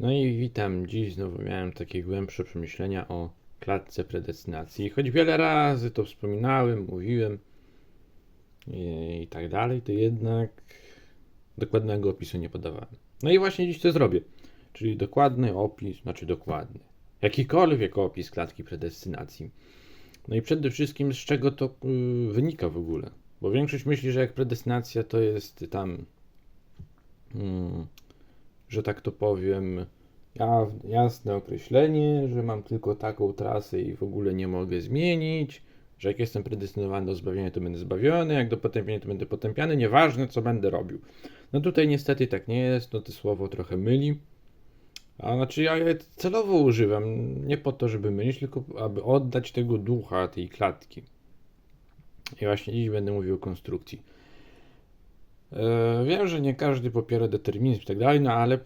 No i witam. Dziś znowu miałem takie głębsze przemyślenia o klatce predestynacji. Choć wiele razy to wspominałem, mówiłem i, i tak dalej, to jednak dokładnego opisu nie podawałem. No i właśnie dziś to zrobię. Czyli dokładny opis, znaczy dokładny. Jakikolwiek opis klatki predestynacji. No i przede wszystkim z czego to y, wynika w ogóle. Bo większość myśli, że jak predestynacja to jest tam, mm, że tak to powiem, ja, jasne określenie, że mam tylko taką trasę i w ogóle nie mogę zmienić, że jak jestem predestynowany do zbawienia, to będę zbawiony, jak do potępienia, to będę potępiany, nieważne co będę robił. No tutaj niestety tak nie jest, no to słowo trochę myli. A znaczy ja je celowo używam, nie po to, żeby mylić, tylko aby oddać tego ducha tej klatki. I właśnie dziś będę mówił o konstrukcji. E, Wiem, że nie każdy popiera determinizm i tak dalej, no ale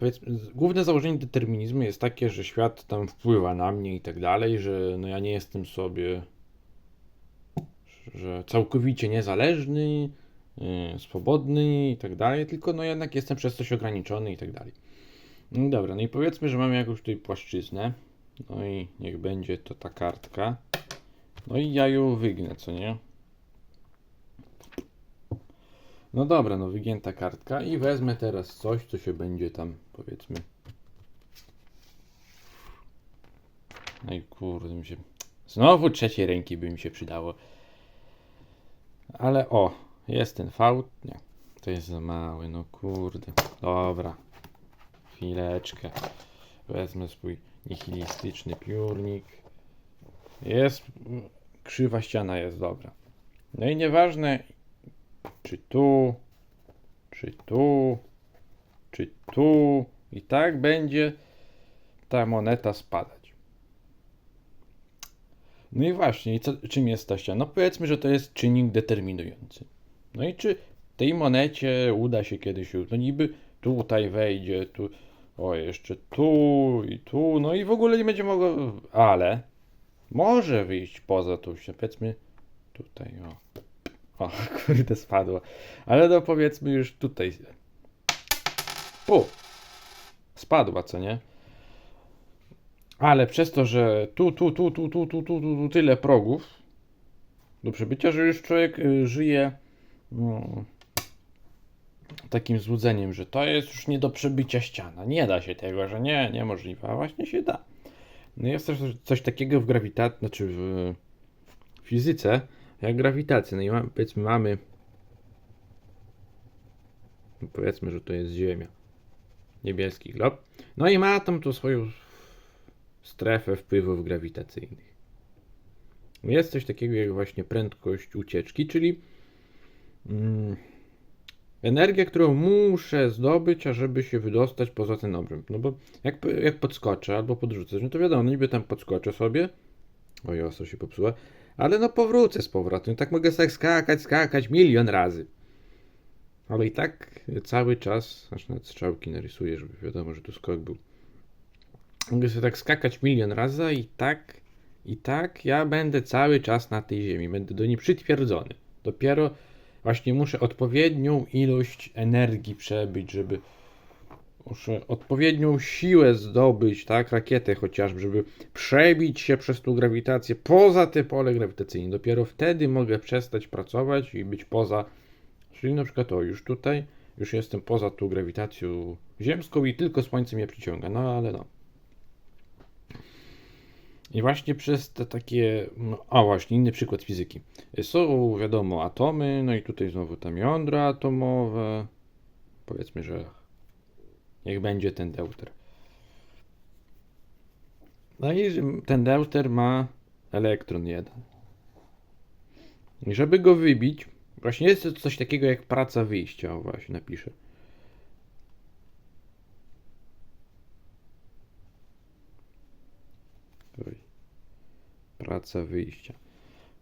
główne założenie determinizmu jest takie, że świat tam wpływa na mnie i tak dalej, że no ja nie jestem sobie, że całkowicie niezależny, e, swobodny i tak dalej, tylko no jednak jestem przez coś ograniczony i tak dalej. No dobra, no i powiedzmy, że mamy jakąś tutaj płaszczyznę, no i niech będzie to ta kartka, no i ja ją wygnę, co nie? No dobra, no wygięta kartka i wezmę teraz coś, co się będzie tam, powiedzmy. No i kurde, mi się... Znowu trzeciej ręki by mi się przydało. Ale o, jest ten V. Nie, to jest za mały, no kurde. Dobra, chwileczkę. Wezmę swój nihilistyczny piórnik. Jest, krzywa ściana jest dobra. No i nieważne, czy tu, czy tu, czy tu. I tak będzie ta moneta spadać. No i właśnie, i co, czym jest ta ściana? No powiedzmy, że to jest czynnik determinujący. No i czy tej monecie uda się kiedyś, no niby tutaj wejdzie, tu, o jeszcze tu i tu, no i w ogóle nie będzie mogło, ale może wyjść poza tą ścianę, powiedzmy tutaj, o. O, kurde, spadło. Ale no powiedzmy już tutaj. Pu! Spadła, co nie? Ale przez to, że tu, tu, tu, tu, tu, tu, tu, tu, tyle progów do przebycia, że już człowiek y, żyje no, takim złudzeniem, że to jest już nie do przebycia ściana. Nie da się tego, że nie, niemożliwe, a właśnie się da. No jest też coś takiego w grawitacji, znaczy w fizyce, jak grawitacja. No i mamy, powiedzmy, mamy. Powiedzmy, że to jest Ziemia. Niebieski glob. No i ma tam tu swoją strefę wpływów grawitacyjnych. Jest coś takiego jak właśnie prędkość ucieczki, czyli mm, którą muszę zdobyć, ażeby się wydostać poza ten obręb. No bo jak, jak podskoczę albo podrzucę, no to wiadomo, niby tam podskoczę sobie. Oj, ostro się popsuła. Ale no powrócę z powrotem. Tak mogę tak skakać, skakać milion razy. Ale i tak cały czas, aż nawet strzałki narysuję, żeby wiadomo, że tu skok był. Mogę sobie tak skakać milion razy i tak, i tak ja będę cały czas na tej ziemi. Będę do niej przytwierdzony. Dopiero właśnie muszę odpowiednią ilość energii przebyć, żeby muszę odpowiednią siłę zdobyć, tak, rakietę chociażby, żeby przebić się przez tą grawitację poza te pole grawitacyjne. Dopiero wtedy mogę przestać pracować i być poza, czyli na przykład o, już tutaj, już jestem poza tą grawitacją ziemską i tylko Słońce mnie przyciąga, no ale no. I właśnie przez te takie, no, a właśnie inny przykład fizyki. Są wiadomo atomy, no i tutaj znowu tam jądra atomowe, powiedzmy, że Niech będzie ten deuter. No i ten deuter ma elektron jeden. I żeby go wybić, właśnie jest to coś takiego jak praca wyjścia, o właśnie napiszę. Praca wyjścia.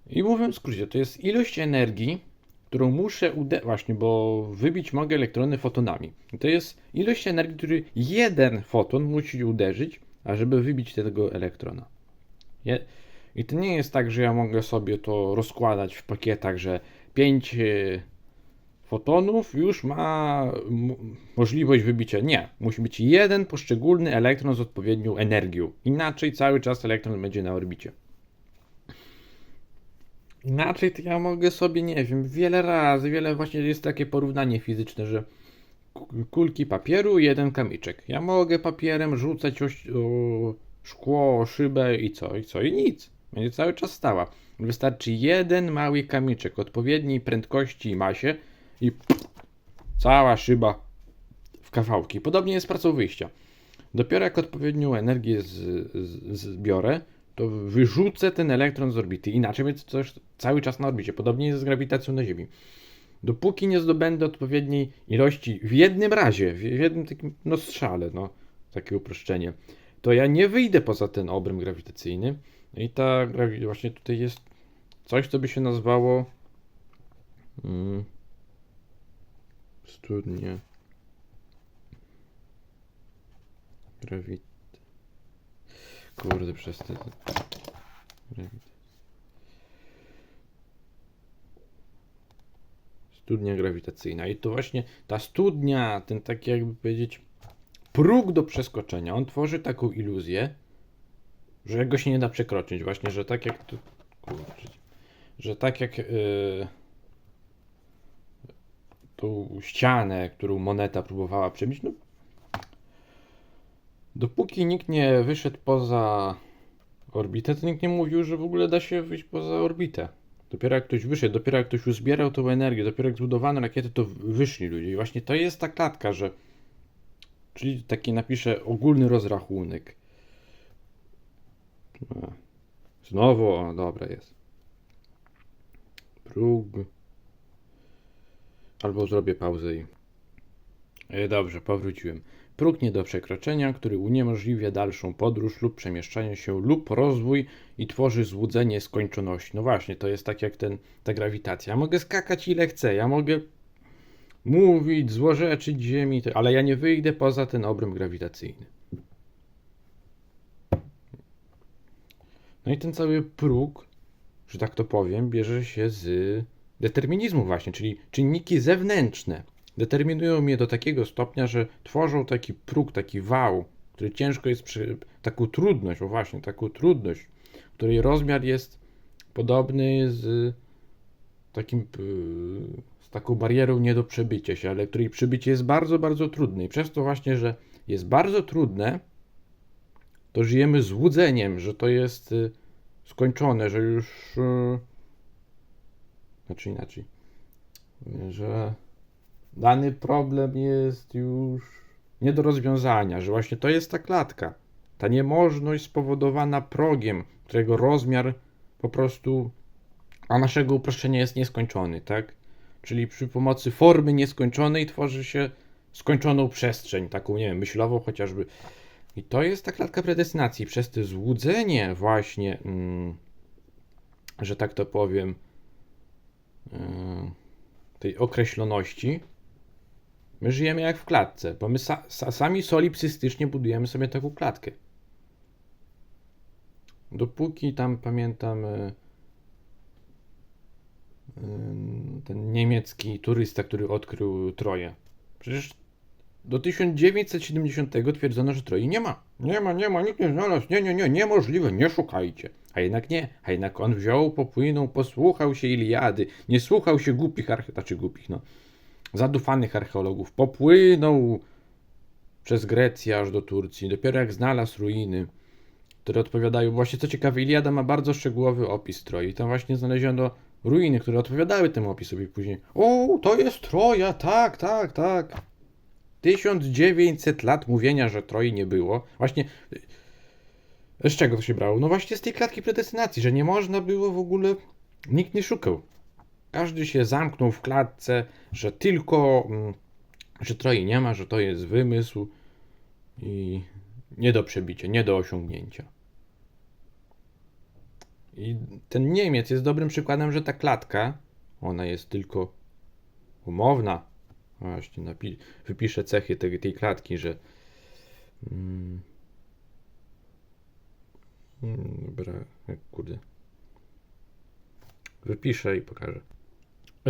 I mówiąc w skrócie, to jest ilość energii, którą muszę uderzyć, właśnie, bo wybić mogę elektrony fotonami. To jest ilość energii, który jeden foton musi uderzyć, ażeby wybić tego elektrona. I to nie jest tak, że ja mogę sobie to rozkładać w pakietach, że 5 fotonów już ma możliwość wybicia. Nie, musi być jeden poszczególny elektron z odpowiednią energią. Inaczej cały czas elektron będzie na orbicie. Inaczej to ja mogę sobie, nie wiem, wiele razy, wiele właśnie jest takie porównanie fizyczne, że ku- kulki papieru, jeden kamyczek. Ja mogę papierem rzucać o, o szkło, szybę i co, i co, i nic. Będzie cały czas stała. Wystarczy jeden mały kamyczek odpowiedniej prędkości i masie i cała szyba w kawałki. Podobnie jest z pracą wyjścia. Dopiero jak odpowiednią energię z, z, zbiorę, to wyrzucę ten elektron z orbity. Inaczej będzie coś cały czas na orbicie. Podobnie jest z grawitacją na Ziemi. Dopóki nie zdobędę odpowiedniej ilości w jednym razie, w jednym takim no strzale, no takie uproszczenie, to ja nie wyjdę poza ten obręb grawitacyjny. No I ta właśnie tutaj jest coś, co by się nazwało mm, studnie grawit kurde przez te studnia grawitacyjna. I to właśnie ta studnia ten taki jakby powiedzieć próg do przeskoczenia on tworzy taką iluzję że go się nie da przekroczyć. Właśnie że tak jak tu kurde, że tak jak yy, tą ścianę, którą moneta próbowała przebić, no dopóki nikt nie wyszedł poza orbitę, to nikt nie mówił, że w ogóle da się wyjść poza orbitę. Dopiero jak ktoś wyszedł, dopiero jak ktoś uzbierał tą energię, dopiero jak zbudowano rakiety, to wyszli ludzie. I właśnie to jest ta klatka, że czyli taki napiszę ogólny rozrachunek. A. Znowu, o, dobra jest. Próg. Albo zrobię pauzę i. E, Dobrze, powróciłem. Próg nie do przekroczenia, który uniemożliwia dalszą podróż lub przemieszczanie się lub rozwój i tworzy złudzenie skończoności. No właśnie, to jest tak jak ten, ta grawitacja. Ja mogę skakać ile chcę, ja mogę mówić, złorzeczyć ziemi, ale ja nie wyjdę poza ten obręb grawitacyjny. No i ten cały próg, że tak to powiem, bierze się z determinizmu właśnie, czyli czynniki zewnętrzne determinują mnie do takiego stopnia, że tworzą taki próg, taki wał, który ciężko jest przy... taką trudność, o właśnie, taką trudność, której rozmiar jest podobny z takim z taką barierą nie do przebycia się, ale której przebycie jest bardzo, bardzo trudne i przez to właśnie, że jest bardzo trudne, to żyjemy złudzeniem, że to jest y, skończone, że już. y, Znaczy inaczej. Że dany problem jest już nie do rozwiązania, że właśnie to jest ta klatka. Ta niemożność spowodowana progiem, którego rozmiar po prostu. A naszego uproszczenia jest nieskończony, tak? Czyli przy pomocy formy nieskończonej tworzy się skończoną przestrzeń, taką, nie wiem, myślową chociażby. I to jest ta klatka predestynacji. Przez to złudzenie właśnie, mm, że tak to powiem, yy, tej określoności, my żyjemy jak w klatce, bo my sa, sa, sami solipsystycznie budujemy sobie taką klatkę. Dopóki tam pamiętam yy, yy, ten niemiecki turysta, który odkrył Troję. Przecież do 1970 twierdzono, że Troi nie ma. Nie ma, nie ma, nikt nie znalazł. Nie, nie, nie, niemożliwe, nie szukajcie. A jednak nie, a jednak on wziął, popłynął, posłuchał się Iliady, nie słuchał się głupich arche... znaczy głupich, no, zadufanych archeologów. Popłynął przez Grecję aż do Turcji. Dopiero jak znalazł ruiny, które odpowiadają, właśnie co ciekawe, Iliada ma bardzo szczegółowy opis Troi. Tam właśnie znaleziono ruiny, które odpowiadały temu opisowi później. O, to jest Troja, tak, tak, tak. 1900 lat mówienia, że Troi nie było. Właśnie y, z czego to się brało? No właśnie z tej klatki predestynacji, że nie można było w ogóle, nikt nie szukał. Każdy się zamknął w klatce, że tylko, mm, że Troi nie ma, że to jest wymysł i nie do przebicia, nie do osiągnięcia. I ten Niemiec jest dobrym przykładem, że ta klatka, ona jest tylko umowna. Właśnie, napi- wypiszę cechy tej, tej klatki, że. Mm, mm, dobra, kurde. Wypiszę i pokażę.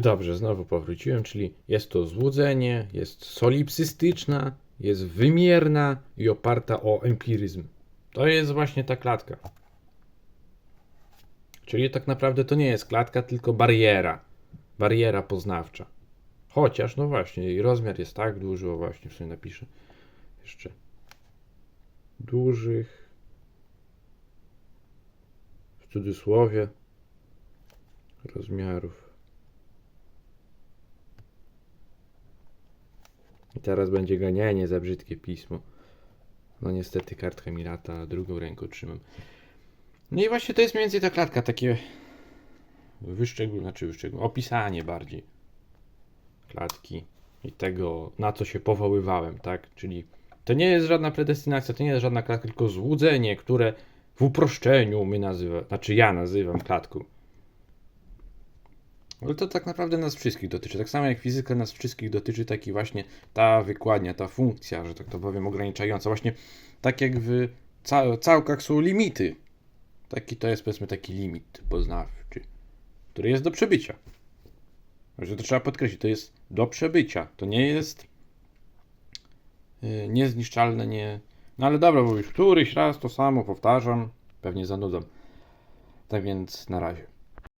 Dobrze, znowu powróciłem, czyli jest to złudzenie, jest solipsystyczna, jest wymierna i oparta o empiryzm. To jest właśnie ta klatka. Czyli tak naprawdę to nie jest klatka, tylko bariera. Bariera poznawcza. Chociaż, no właśnie, jej rozmiar jest tak duży, o właśnie, w sumie napiszę jeszcze dużych w cudzysłowie rozmiarów. I teraz będzie ganianie za brzydkie pismo. No niestety kartka mi lata, drugą ręką trzymam. No i właśnie to jest mniej więcej ta klatka, takie wyszczegół, znaczy wyszczegół, opisanie bardziej klatki i tego, na co się powoływałem, tak? Czyli to nie jest żadna predestynacja, to nie jest żadna klatka, tylko złudzenie, które w uproszczeniu my nazywamy, znaczy ja nazywam klatką. Ale to tak naprawdę nas wszystkich dotyczy. Tak samo jak fizyka nas wszystkich dotyczy, tak i właśnie ta wykładnia, ta funkcja, że tak to powiem, ograniczająca. Właśnie tak jak w ca- całkach są limity. Taki to jest powiedzmy taki limit poznawczy, który jest do przebycia. Że to trzeba podkreślić, to jest do przebycia. To nie jest yy, niezniszczalne, nie. No ale dobra, bo już któryś raz to samo powtarzam, pewnie zanudzam. Tak więc na razie.